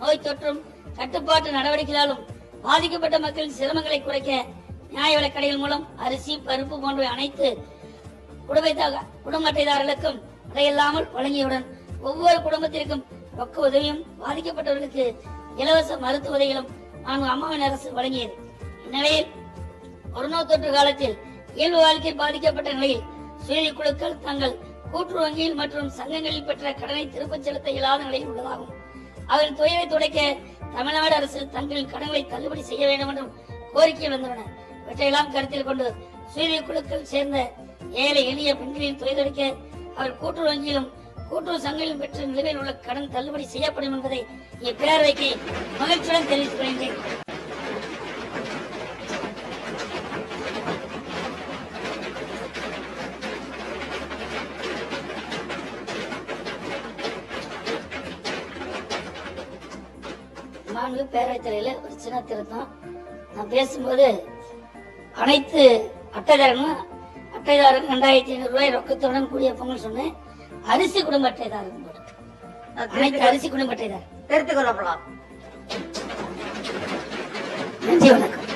நோய் தொற்றும் கட்டுப்பாட்டு நடவடிக்கைகளாலும் பாதிக்கப்பட்ட மக்களின் சிரமங்களை குறைக்க நியாய விலைக்கடைகள் மூலம் அரிசி பருப்பு போன்றவை அனைத்து குடும்ப குடும்ப அட்டைதாரர்களுக்கும் வழங்கியவுடன் ஒவ்வொரு குடும்பத்திற்கும் ரொக்க உதவியும் பாதிக்கப்பட்டவர்களுக்கு இலவச மருத்துவ உதவிகளும் நான்கு அம்மாவின் அரசு வழங்கியது. இந்நிலையில் கொரோனா தொற்று காலத்தில் இயல்பு வாழ்க்கை பாதிக்கப்பட்ட நிலையில் சுய குழுக்கள் தங்கள் கூட்டுறவு வங்கியில் மற்றும் சங்கங்களில் பெற்ற கடனை திருப்பச் செலுத்த இயலாத நிலையில் உள்ளதாகும் அவரின் துயரை துடைக்க தமிழ்நாடு அரசு தங்களின் கடன்களை தள்ளுபடி செய்ய வேண்டும் என்றும் கோரிக்கை வந்துள்ளன இவற்றையெல்லாம் கருத்தில் கொண்டு சுய குழுக்கள் சேர்ந்த ஏழை எளிய பெண்களின் துயரடிக்க துடைக்க அவர் கூட்டுறவு வங்கியிலும் கூட்டுறவு சங்கங்களிலும் பெற்ற நிலுவையில் உள்ள கடன் தள்ளுபடி செய்யப்படும் என்பதை இப்பேரவைக்கு மகிழ்ச்சியுடன் தெரிவித்துக் கொள்கின்றேன் மாண்பு பேரவைத் துறையில ஒரு சின்ன திருத்தம். நான் பேசும்போது அனைத்து அட்டைதாரர்களும் அட்டைதாரர்கள் ரெண்டாயிரத்தி ஐநூறு ரூபாய் ரொக்கத்துடன் கூடிய பொங்கல் சொன்னேன். அரிசி குடும்ப அட்டைதாரர்கள் போட்டு அனைத்து அரிசி குடும்ப அட்டைதாரர் திருத்திக் கொள்ளப்படலாம் நன்றி வணக்கம்.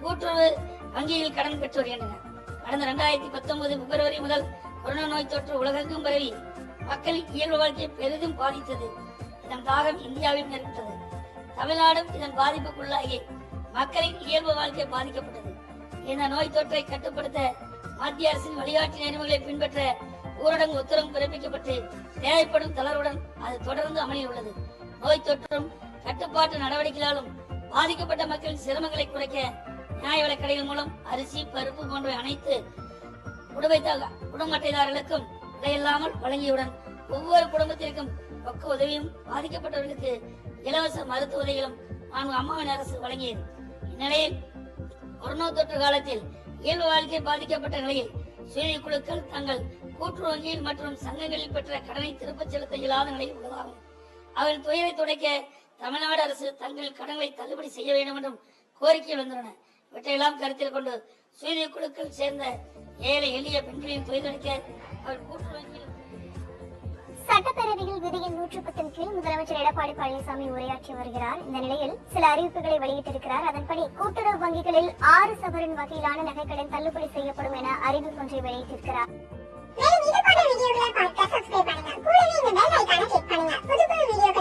கூட்டுறவு வங்கியில் கடன் பெற்று வருகின்றனர் கடந்த இரண்டாயிரத்தி பத்தொன்பது பிப்ரவரி முதல் கொரோனா நோய் தொற்று உலகெங்கும் பரவி மக்களின் இயல்பு வாழ்க்கையை பெரிதும் பாதித்தது. இதன் தாகம் இந்தியாவில் நேர்பட்டது தமிழ்நாடும் இதன் பாதிப்புக்குள்ளாகி மக்களின் இயல்பு வாழ்க்கை பாதிக்கப்பட்டது. இந்த நோய் தொற்றை கட்டுப்படுத்த மத்திய அரசின் வழிகாட்டு நெறிமுறைகளை பின்பற்ற ஊரடங்கு உத்தரவு பிறப்பிக்கப்பட்டு தேவைப்படும் தளர்வுடன் அது தொடர்ந்து அமலில் உள்ளது நோய் தொற்றும் கட்டுப்பாட்டு நடவடிக்கைகளாலும் பாதிக்கப்பட்ட மக்களின் சிரமங்களை குறைக்க நியாய விலைக்கடைகள் மூலம் அரிசி பருப்பு போன்றவை அனைத்து குடும்ப குடும்ப அட்டைதாரர்களுக்கும் இடையில்லாமல் வழங்கியவுடன் ஒவ்வொரு குடும்பத்திற்கும் ரொக்க உதவியும் பாதிக்கப்பட்டவர்களுக்கு இலவச மருத்துவ உதவிகளும் அம்மாவின் அரசு வழங்கியது. இந்நிலையில் கொரோனா தொற்று காலத்தில் இயல்பு வாழ்க்கை பாதிக்கப்பட்ட நிலையில் சுய குழுக்கள் தங்கள் கூற்று வங்கியில் மற்றும் சங்கங்களில் பெற்ற கடனை திருப்பச் செலுத்த இயலாத நிலையில் உள்ளதாகும். அவர்கள் துயரை துடைக்க தமிழ்நாடு அரசு தங்கள் கடன்களை தள்ளுபடி செய்ய வேண்டும் என்றும் கோரிக்கை வந்துள்ளன இவற்றையெல்லாம் கருத்தில் கொண்டு சுய குழுக்கள் சேர்ந்த ஏழை எளிய பெண்களின் துயர் அவர் கூற்று வங்கியில் சட்டப்பேரவையில் விதியின் நூற்று பத்தின் கீழ் முதலமைச்சர் எடப்பாடி பழனிசாமி உரையாற்றி வருகிறார். இந்த நிலையில் சில அறிவிப்புகளை வெளியிட்டிருக்கிறார். அதன்படி கூட்டுறவு வங்கிகளில் ஆறு சவரன் வகையிலான நகைக்கடன் தள்ளுபடி செய்யப்படும் என அறிவிப்பு ஒன்றை வெளியிட்டிருக்கிறார். மேலும் இது போன்ற வீடியோக்களை பார்க்க சப்ஸ்கிரைப் பண்ணுங்க. கூடவே இந்த பெல் ஐக்கானை கிளிக் பண்ணுங்க. புது புது வீடியோக்கள்